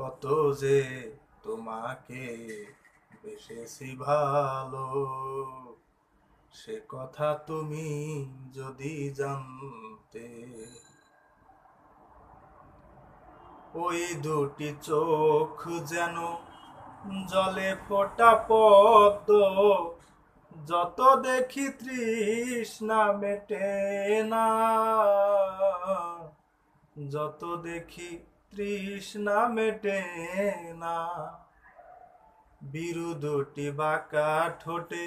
কত যে তোমাকে বেসেছি ভালো। সে কথা তুমি যদি জানতে। ওই দুটি চোখ যেন জলে ফোটা পদ্ম। যত দেখি তৃষ্ণা মেটে না। যত দেখি তৃষ্ণা মেটে না। বিরু দুটি বাঁকা ঠোঁটে,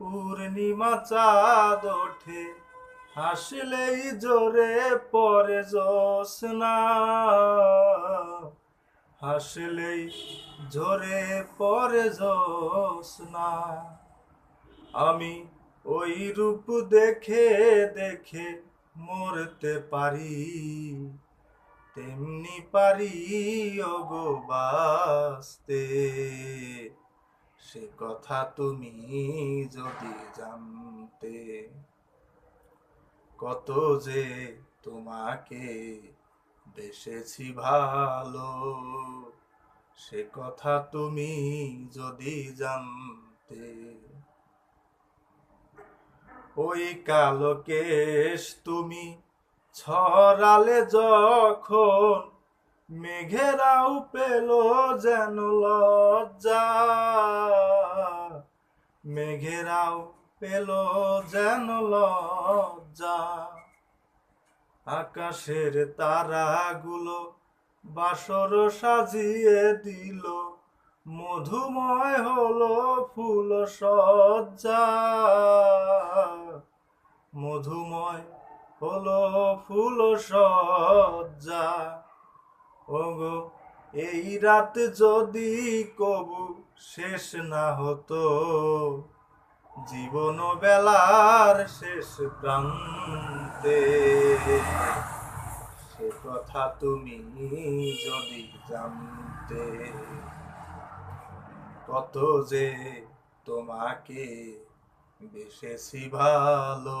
পূর্ণিমা চাঁদ ওঠে। হাসলেই জোরে পরে জোসনা হাসলেই জোরে পরে জোসনা আমি ওই রূপ দেখে দেখে মরতে পারি। তেমনি পারি ওগো বাসতে সে কথা তুমি যদি জানতে, কত যে তোমাকে বেসেছি ভালো, সে কথা তুমি যদি জানতে। ওই কালো কেশ তুমি ছড়ালে যখন মেঘেরাও পেল যেন লজ্জা মেঘেরাও পেল যেন লজ্জা, আকাশের তারাগুলো বাসর সাজিয়ে দিল, মধুময় হলো ফুল সজ্জা, মধুময় হলো ফুল সজ্জা। ওগো, এই রাত যদি কবু শেষ না হতো, জীবন বেলার শেষ প্রান্তে। সে কথা তুমি যদি জানতে, কত যে তোমাকে বেসেছি ভালো।